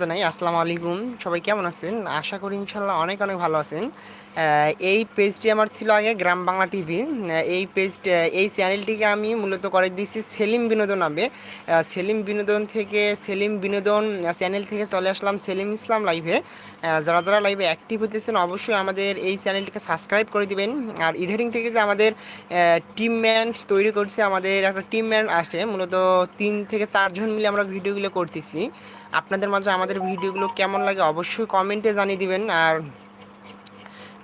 জানাই, আসসালামু আলাইকুম। সবাই কেমন আছেন? আশা করি ইনশাল্লাহ অনেক অনেক ভালো আছেন। এই পেজটি আমার ছিল আগে গ্রাম বাংলা টিভি। এই পেজ এই চ্যানেলটিকে আমি মূলত করে দিয়েছি সেলিম বিনোদন নামে। সেলিম বিনোদন থেকে, সেলিম বিনোদন চ্যানেল থেকে চলে আসলাম সেলিম ইসলাম লাইভে। যারা যারা লাইভে অ্যাক্টিভ হতেছেন অবশ্যই আমাদের এই চ্যানেলটিকে সাবস্ক্রাইব করে দিবেন। আর ইদারিং থেকে যে আমাদের টিম ম্যান তৈরি করছে, আমাদের একটা টিম ম্যান আসে। মূলত তিন থেকে চারজন মিলে আমরা ভিডিওগুলো করতেছি। আপনাদের মাঝে আমাদের ভিডিওগুলো কেমন লাগে অবশ্যই কমেন্টে জানিয়ে দিবেন। আর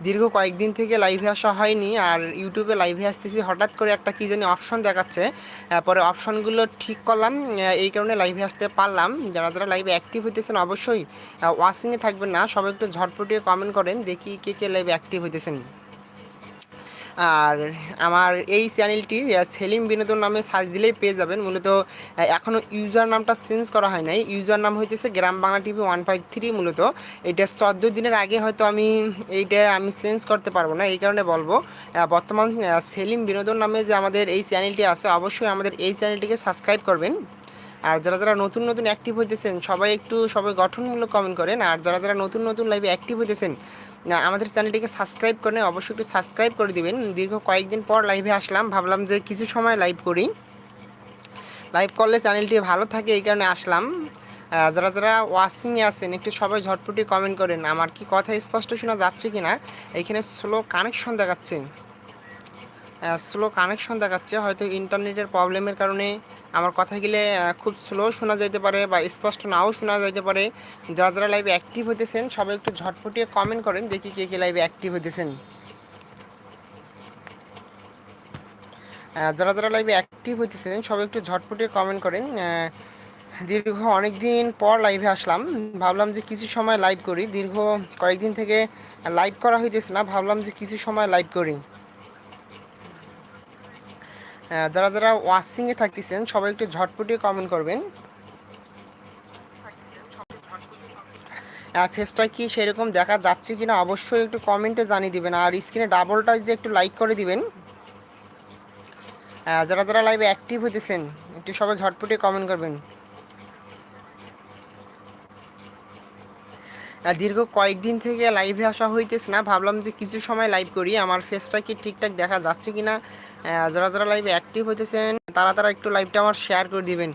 দীর্ঘ কয়েকদিন থেকে লাইভে আসা হয়নি, আর ইউটিউবে লাইভে আসতেছি, হঠাৎ করে একটা কী জানি অপশন দেখাচ্ছে। পরে অপশনগুলো ঠিক করলাম এই কারণে লাইভে আসতে পারলাম। যারা যারা লাইভে অ্যাক্টিভ হইতেছেন অবশ্যই ওয়াশিংয়ে থাকবেন না, সবাই একটু ঝটপটিয়ে কমেন্ট করেন, দেখি কে কে লাইভে অ্যাক্টিভ হইতেছেন। আর আমার এই চ্যানেলটি সেলিম বিনোদন নামে সার্চ দিলেই পেয়ে যাবেন। মূলত এখনও ইউজার নামটা চেঞ্জ করা হয় নাই। ইউজার নাম হইতেছে Gram Bangla TV one five three মূলত। এটা চোদ্দ দিনের আগে হয়তো আমি এইটা আমি চেঞ্জ করতে পারব না, এই কারণে বলব। বর্তমান সেলিম বিনোদন নামে যে আমাদের এই চ্যানেলটি আছে, অবশ্যই আমাদের এই চ্যানেলটিকে সাবস্ক্রাইব করবেন। আর যারা যারা নতুন নতুন অ্যাক্টিভ হইতেছেন, সবাই একটু সবাই গঠনমূলক কমেন্ট করেন। আর যারা যারা নতুন নতুন লাইভে অ্যাক্টিভ হইতেছেন আমাদের চ্যানেলটিকে সাবস্ক্রাইব করে অবশ্যই একটু সাবস্ক্রাইব করে দিবেন। দীর্ঘ কয়েকদিন পর লাইভে আসলাম, ভাবলাম যে কিছু সময় লাইভ করি। লাইভ করলে চ্যানেলটি ভালো থাকে, এই কারণে আসলাম। যারা যারা ওয়াশিংয়ে আছেন, একটু সবাই ঝটপটি কমেন্ট করেন, আমার কি কথা স্পষ্ট শোনা যাচ্ছে কি না এখানে স্লো কানেকশন দেখাচ্ছে। স্লো কানেকশন দেখাচ্ছে। হয়তো ইন্টারনেটের প্রবলেমের কারণে আমার কথা কথাগুলো খুব স্লো শোনা যাইতে পারে বা স্পষ্ট নাও শোনা যাইতে পারে। যারা যারা লাইভে অ্যাক্টিভ হতেছেন সবাই একটু ঝটপটিয়ে কমেন্ট করেন, দেখি কে কে লাইভে অ্যাক্টিভ হতেছেন যারা যারা লাইভে অ্যাক্টিভ হইতেছেন, সবাই একটু ঝটপটিয়ে কমেন্ট করেন। দীর্ঘ অনেক দিন পর লাইভে আসলাম। ভাবলাম যে কিছু সময় লাইভ করি। দীর্ঘ কয়েকদিন থেকে লাইভ করা হইতেছে না। ভাবলাম যে কিছু সময় লাইভ করি। যারা যারা ওয়াশিংয়ে থাকতেছেন, সবাই একটু ঝটপটিয়ে কমেন্ট করবেন। ফেসটা কি সেরকম দেখা যাচ্ছে কিনা অবশ্যই একটু কমেন্টে জানিয়ে দিবেন। আর স্ক্রিনে ডাবলটা যদি একটু লাইক করে দিবেন। যারা যারা লাইভে অ্যাক্টিভ হতেছেন একটু সবাই ঝটপটিয়ে কমেন্ট করবেন। দীর্ঘ কয়েকদিন থেকে লাইভে আসা হইতেছে না। ভাবলাম যে কিছু সময় লাইভ করি, আমার ফেসটা কি ঠিকঠাক দেখা যাচ্ছে কি না যারা যারা লাইভে অ্যাক্টিভ হইতেছেন, তারা তারা একটু লাইভটা আমার শেয়ার করে দিবেন।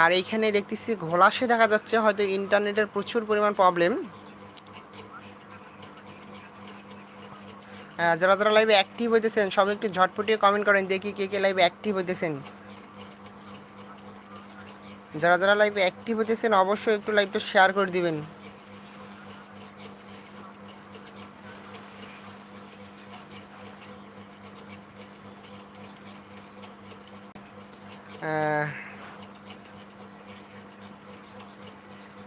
আর এইখানে দেখতেছি ঘোলাসে দেখা যাচ্ছে, হয়তো ইন্টারনেটের প্রচুর পরিমাণ প্রবলেম যারা যারা লাইভে অ্যাক্টিভ হইতেছেন, সবাই একটু ঝটপটিয়ে কমেন্ট করেন, দেখি কে কে লাইভে অ্যাক্টিভ হইতেছেন। যারা যারা লাইভে অ্যাক্টিভ হইতেছেন, অবশ্যই একটু লাইভটা শেয়ার করে দিবেন।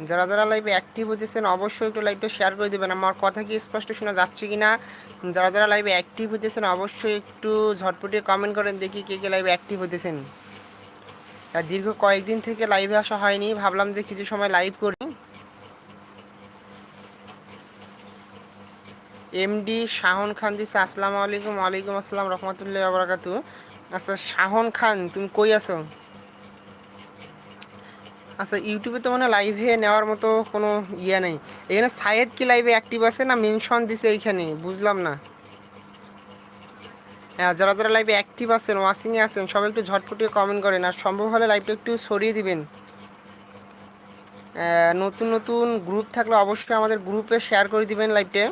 যারা যারা লাইভে অ্যাক্টিভ হতেছেন অবশ্যই একটু লাইভটা শেয়ার করে দেবেন। আমার কথা কি স্পষ্ট শোনা যাচ্ছে কি না যারা যারা লাইভে অ্যাক্টিভ হতেছেন অবশ্যই একটু ঝটপটে কমেন্ট করেন, দেখি কে কে লাইভে অ্যাক্টিভ হতেছেন আর দীর্ঘ কয়েকদিন থেকে লাইভে আসা হয়নি, ভাবলাম যে কিছু সময় লাইভ করি। এমডি শাহন খান দিচ্ছে আসসালামু আলাইকুম, ওয়ালাইকুম আসসালাম রহমতুল্লাহ আবরাকাতু আচ্ছা শাহন খান, তুমি কই আছো? আচ্ছা ইউটিউবে তো মানে লাইভে নেওয়ার মতো কোনো ইয়ে নেই। এখানে সায়েদ কি লাইভে অ্যাক্টিভ আছে না মেনশন দিছে এইখানে? বুঝলাম না। হ্যাঁ যারা যারা লাইভে অ্যাক্টিভ আছেন ওয়াশিংয়ে আছেন, সবাই একটু ঝটপটিয়ে কমেন্ট করেন। আর সম্ভব হলে লাইভটা একটু সরিয়ে দিবেন। নতুন নতুন গ্রুপ থাকলে অবশ্যই আমাদের গ্রুপে শেয়ার করে দিবেন লাইভটা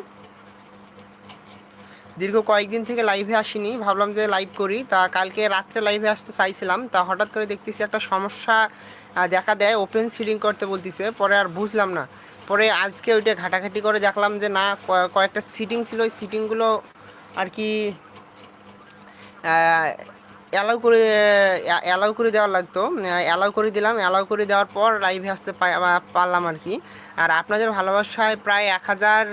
দীর্ঘ কয়েকদিন থেকে লাইভে আসিনি, ভাবলাম যে লাইভ করি। তা কালকে রাত্রে লাইভে আসতে চাইছিলাম, তা হঠাৎ করে দেখতেছি একটা সমস্যা দেখা দেয় ওপেন সিলিং করতে বলতেছে, পরে আর বুঝলাম না। পরে আজকে ওইটা ঘাটাঘাটি করে দেখলাম যে না কয়েকটা সিটিং ছিল, ওই সিটিংগুলো আর কি অ্যালাউ করে অ্যালাউ করে দেওয়া লাগতো। অ্যালাউ করে দিলাম অ্যালাউ করে দেওয়ার পর লাইভে আসতে পারলাম আর কি। আর আপনাদের ভালোবাসায় প্রায় এক হাজার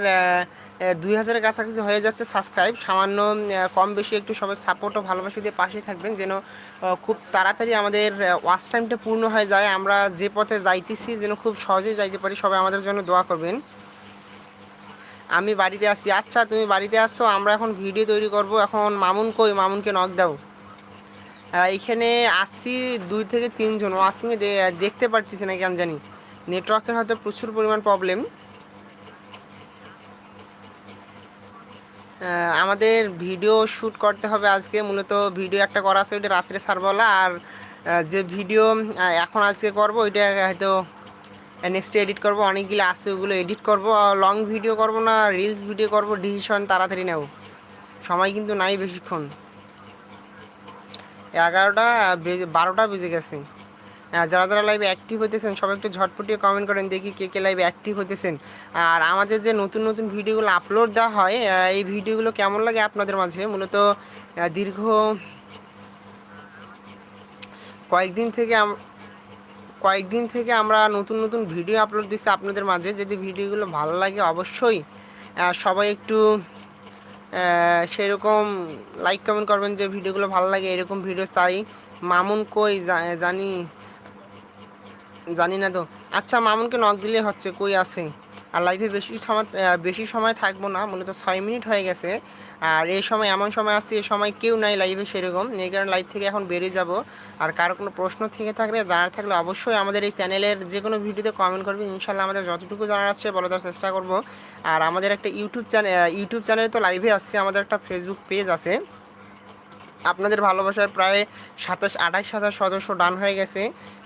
দুই হাজারের কাছাকাছি হয়ে যাচ্ছে সাবস্ক্রাইব সামান্য কম বেশি একটু সবাই সাপোর্ট ও ভালোবাসা দিয়ে পাশে থাকবেন যেন খুব তাড়াতাড়ি আমাদের ওয়াচ টাইমটা পূর্ণ হয়ে যায়। আমরা যে পথে যাইতেছি যেন খুব সহজেই যাইতে পারি। সবাই আমাদের জন্য দোয়া করবেন। আমি বাড়িতে আসি আচ্ছা তুমি বাড়িতে আসছো, আমরা এখন ভিডিও তৈরি করব। এখন মামুন কই? মামুনকে নক দাও। এখানে আসছি দুই থেকে তিনজন। ওয়াশিংয়ে দেখতে পারতেছি না কেন জানি। নেটওয়ার্কের হয়তো প্রচুর পরিমাণ প্রবলেম আমাদের ভিডিও শ্যুট করতে হবে আজকে। মূলত ভিডিও একটা করা আছে, ওইটা রাত্রে ছাড়বলা। আর যে ভিডিও এখন আজকে করব, ওইটা হয়তো নেক্সট এডিট করব। অনেকগুলো আছে, ওগুলো এডিট করব। লং ভিডিও করব না রিলস ভিডিও করব ডিসিশন তাড়াতাড়ি নেব। সময় কিন্তু নাই বেশিক্ষণ। এগারোটা বেজে, বারোটা বেজে গেছে। যারা যারা লাইভে অ্যাক্টিভ হতেছেন সবাই একটু ঝটপটিয়ে কমেন্ট করেন, দেখি কে কে লাইভে অ্যাক্টিভ হতেছেন আর আমাদের যে নতুন নতুন ভিডিওগুলো আপলোড দেওয়া হয় এই ভিডিওগুলো কেমন লাগে আপনাদের মাঝে? মূলত দীর্ঘ কয়েকদিন থেকে কয়েকদিন থেকে আমরা নতুন নতুন ভিডিও আপলোড দিচ্ছি আপনাদের মাঝে। যদি ভিডিওগুলো ভালো লাগে, অবশ্যই সবাই একটু সেরকম লাইক কমেন্ট করবেন যে, ভিডিওগুলো ভালো লাগে, এরকম ভিডিও চাই। মামুন কই জানি জানি না তো। আচ্ছা মামুনকে নক দিলে হচ্ছে, কই আছে? আর লাইভে বেশি সময় বেশি সময় থাকব না, মূলত ছয় মিনিট হয়ে গেছে। আর এই সময় এমন সময় আসছে এই সময় কেউ নাই লাইভে সেরকম। এই কারণে লাইভ থেকে এখন বেরিয়ে যাব। আর কারও কোনো প্রশ্ন থেকে থাকলে, জানার থাকলে অবশ্যই আমাদের এই চ্যানেলের যে কোনো ভিডিওতে কমেন্ট করবেন ইনশাল্লাহ আমাদের যতটুকু জানার আছে বলে দেওয়ার চেষ্টা করব। আর আমাদের একটা ইউটিউব চ্যানেল ইউটিউব চ্যানেলে তো লাইভে আসছে আমাদের একটা ফেসবুক পেজ আছে। আপনাদের ভালোবাসায় প্রায় সাতাশ, আঠাশ হাজার সদস্য ডান হয়ে গেছে।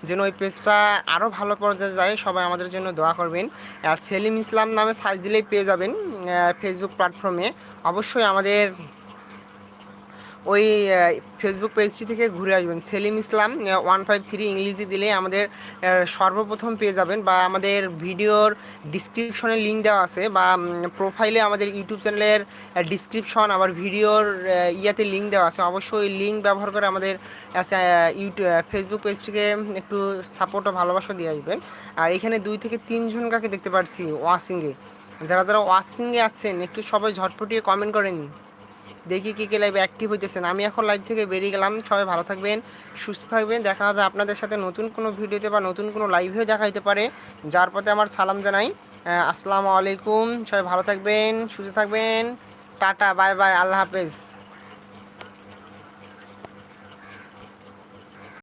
যেন ওই পেজটা আরও ভালো পর্যায়ে যায়, সবাই আমাদের জন্য দোয়া করবেন। সেলিম ইসলাম নামে সার্চ দিলেই পেয়ে যাবেন ফেসবুক প্ল্যাটফর্মে অবশ্যই আমাদের ওই ফেসবুক পেজটি থেকে ঘুরে আসবেন। Selim Islam one five three ইংলিশে দিলে আমাদের সর্বপ্রথম পেয়ে যাবেন বা আমাদের ভিডিওর ডিসক্রিপশনে লিঙ্ক দেওয়া আছে বা প্রোফাইলে আমাদের ইউটিউব চ্যানেলের ডিসক্রিপশন আবার ভিডিওর ইয়াতে লিঙ্ক দেওয়া আছে। অবশ্যই লিঙ্ক ব্যবহার করে আমাদের ইউটিউব ফেসবুক পেজটিকে একটু সাপোর্ট ও ভালোবাসা দিয়ে আসবেন। আর এখানে দুই থেকে তিনজন কাকে দেখতে পাচ্ছি ওয়াশিংয়ে যারা যারা ওয়াশিংয়ে আসছেন, একটু সবাই ঝটপটিয়ে কমেন্ট করেন। দেখি কী কে লাইভ অ্যাক্টিভ হইতেছেন। আমি এখন লাইভ থেকে বেরিয়ে গেলাম। সবাই ভালো থাকবেন, সুস্থ থাকবেন। দেখা হবে আপনাদের সাথে নতুন কোনো ভিডিওতে বা নতুন কোনো লাইভেও দেখা হতে পারে। যার পথে আমার সালাম জানাই। আসসালামু আলাইকুম। সবাই ভালো থাকবেন, সুস্থ থাকবেন। টাটা, বাই বাই, আল্লাহ হাফেজ।